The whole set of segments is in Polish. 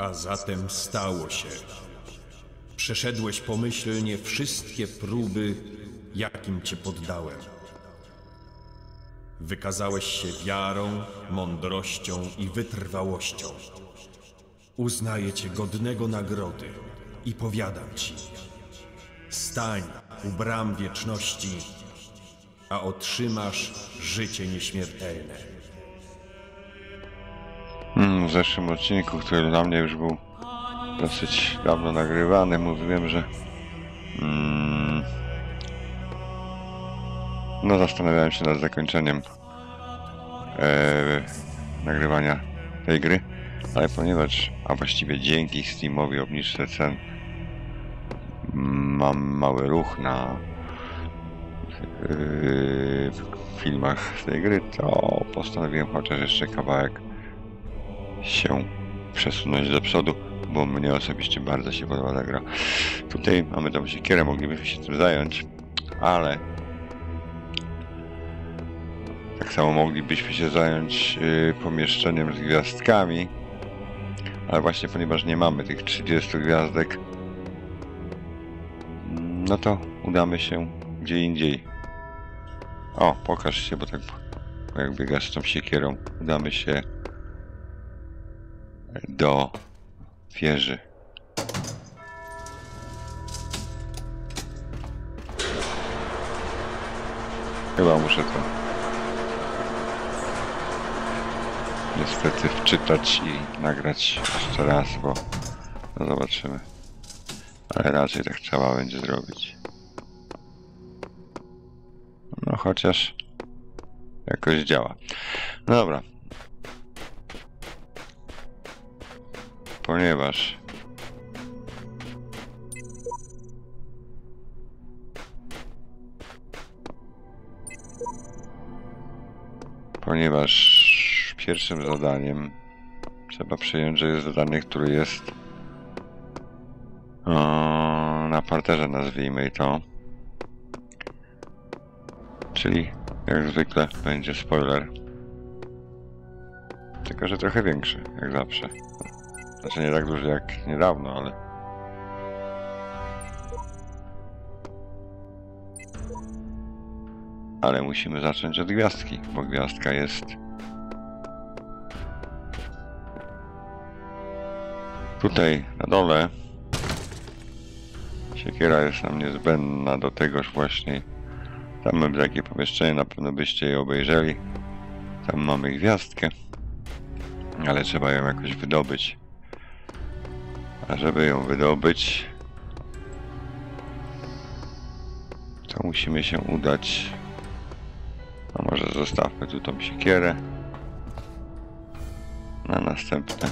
A zatem stało się. Przeszedłeś pomyślnie wszystkie próby, jakim cię poddałem. Wykazałeś się wiarą, mądrością i wytrwałością. Uznaję cię godnego nagrody i powiadam ci: stań u bram wieczności, a otrzymasz życie nieśmiertelne. Mm, W zeszłym odcinku, który dla mnie już był dosyć dawno nagrywany, mówiłem, że mm, no zastanawiałem się nad zakończeniem e, nagrywania tej gry, ale ponieważ, a właściwie dzięki Steamowi obniżce cen mam mały ruch na yy, filmach z tej gry, to postanowiłem chociaż jeszcze kawałek się przesunąć do przodu, bo mnie osobiście bardzo się podoba ta gra. Tutaj mamy tą siekierę, moglibyśmy się tym zająć, ale tak samo moglibyśmy się zająć y, pomieszczeniem z gwiazdkami, ale właśnie ponieważ nie mamy tych 30 gwiazdek, no to udamy się gdzie indziej. O, pokaż się, bo tak jak biegasz z tą siekierą, udamy się do wieży. Chyba muszę to niestety wczytać i nagrać jeszcze raz, bo no zobaczymy. Ale raczej tak trzeba będzie zrobić. No chociaż jakoś działa. No dobra, ponieważ ponieważ pierwszym zadaniem trzeba przyjąć, że jest zadanie, które jest o, na parterze, nazwijmy to. Czyli jak zwykle będzie spoiler. Tylko, że trochę większy, jak zawsze. Znaczy nie tak duży jak niedawno, ale... Ale musimy zacząć od gwiazdki, bo gwiazdka jest... Tutaj na dole siekiera jest nam niezbędna do tegoż właśnie. Tam mamy takie pomieszczenie, na pewno byście je obejrzeli. Tam mamy gwiazdkę, ale trzeba ją jakoś wydobyć. Żeby ją wydobyć, to musimy się udać. A może zostawmy tu tą siekierę na następne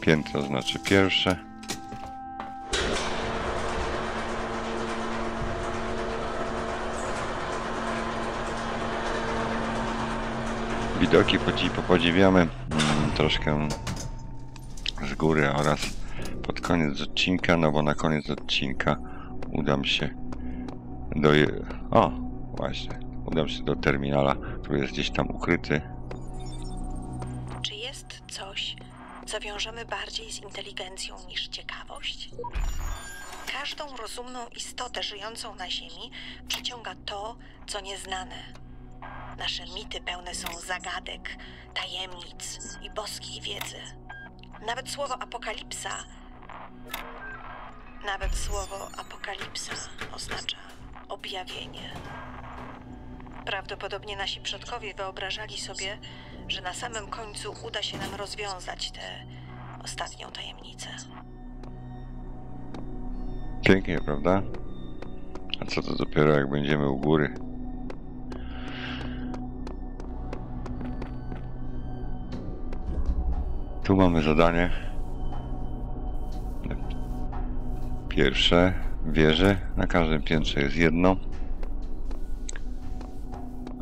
piętro, znaczy pierwsze. Widoki podzi- popodziwiamy mm, troszkę z góry oraz pod koniec odcinka, no bo na koniec odcinka udam się do... O, właśnie. Udam się do terminala, który jest gdzieś tam ukryty. Czy jest coś, co wiążemy bardziej z inteligencją niż ciekawość? Każdą rozumną istotę żyjącą na Ziemi przyciąga to, co nieznane. Nasze mity pełne są zagadek, tajemnic i boskiej wiedzy. Nawet słowo apokalipsa. Nawet słowo apokalipsa oznacza objawienie. Prawdopodobnie nasi przodkowie wyobrażali sobie, że na samym końcu uda się nam rozwiązać tę ostatnią tajemnicę. Pięknie, prawda? A co to dopiero jak będziemy u góry? Tu mamy zadanie. Pierwsze wieże. Na każdym piętrze jest jedno.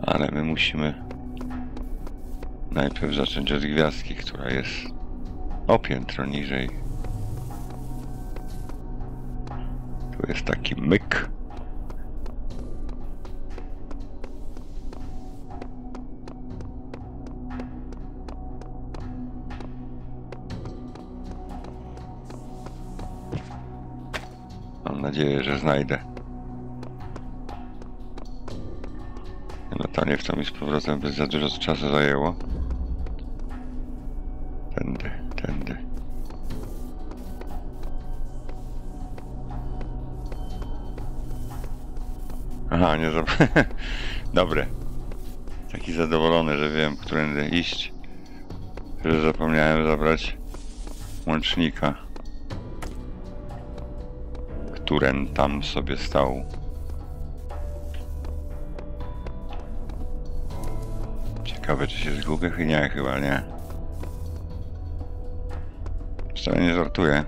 Ale my musimy najpierw zacząć od gwiazdki, która jest o piętro niżej. Tu jest taki myk. Nadzieję, że znajdę. Latanie w to mi z powrotem by za dużo czasu zajęło. Tędy, tędy. Aha, nie. Dobre. Taki zadowolony, że wiem, którędy iść. Że zapomniałem zabrać łącznika. Któren tam sobie stał. Ciekawe, czy się zgubię? Nie, chyba nie. Wcale nie żartuję.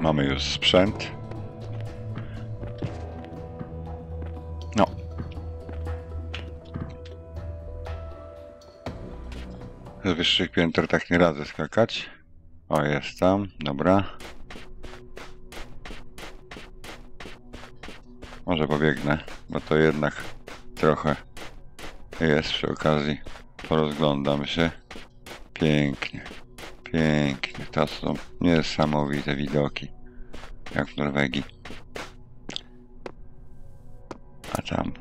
Mamy już sprzęt. Z wyższych pięter tak nie radzę skakać. O, jest tam. Dobra. Może pobiegnę, bo to jednak trochę jest przy okazji. Porozglądam się. Pięknie. Pięknie. To są niesamowite widoki. Jak w Norwegii. A tam.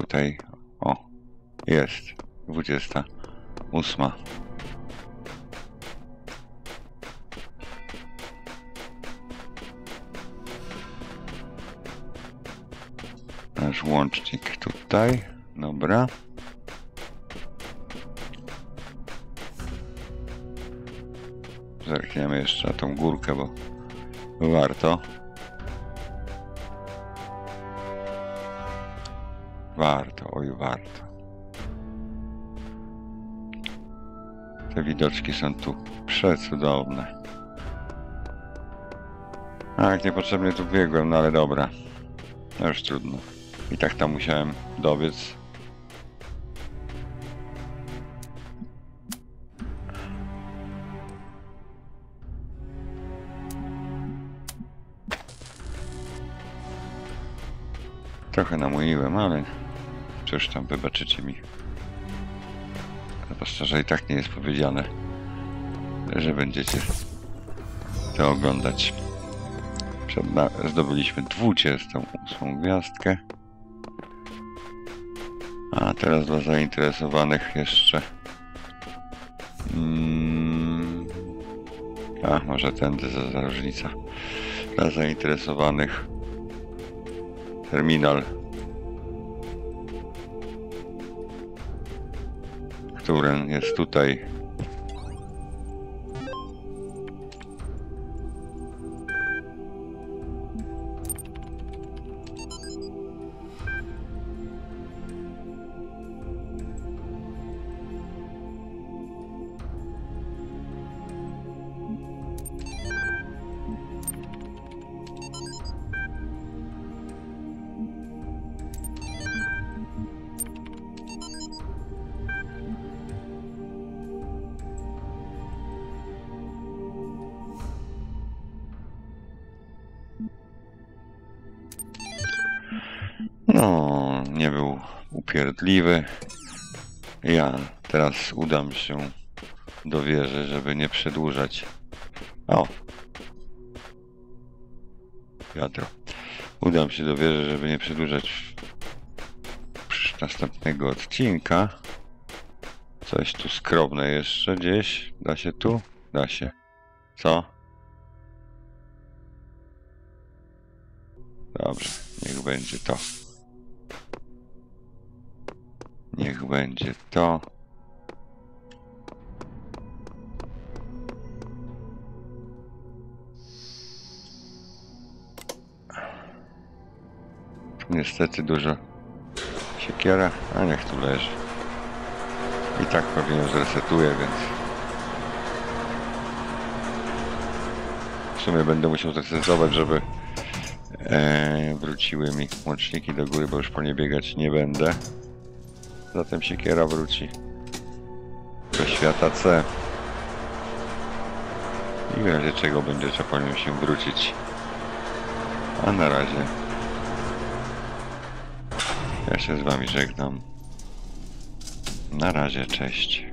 Tutaj. O. Jest. 28. Nasz łącznik tutaj. Dobra. Zerkniemy jeszcze na tą górkę, bo warto. Warto, oj warto. Te widoczki są tu przecudowne. A jak niepotrzebnie tu biegłem, no ale dobra. No już trudno. I tak tam musiałem dobiec. Trochę namuiłem, ale cóż tam, wybaczycie mi. Zwłaszcza, że i tak nie jest powiedziane, że będziecie to oglądać. Przed na... Zdobyliśmy 28 gwiazdkę. A teraz dla zainteresowanych jeszcze. Mm... A, może tędy za, za różnica. Dla zainteresowanych terminal, który jest tutaj. No, nie był upierdliwy. Ja teraz udam się do wieży, żeby nie przedłużać. O! Wiadro. Udam się do wieży, żeby nie przedłużać następnego odcinka. Coś tu skromne jeszcze gdzieś. Da się tu? Da się. Co? Dobrze, niech będzie to. Niech będzie to. Niestety dużo siekiera, a niech tu leży. I tak pewnie zresetuję, więc... W sumie będę musiał zresetować, żeby e, wróciły mi łączniki do góry, bo już po nie biegać nie będę. Zatem siekiera wróci do świata C. I w razie czego będzie trzeba po nią się wrócić. A na razie Ja się z wami żegnam. Na razie, cześć.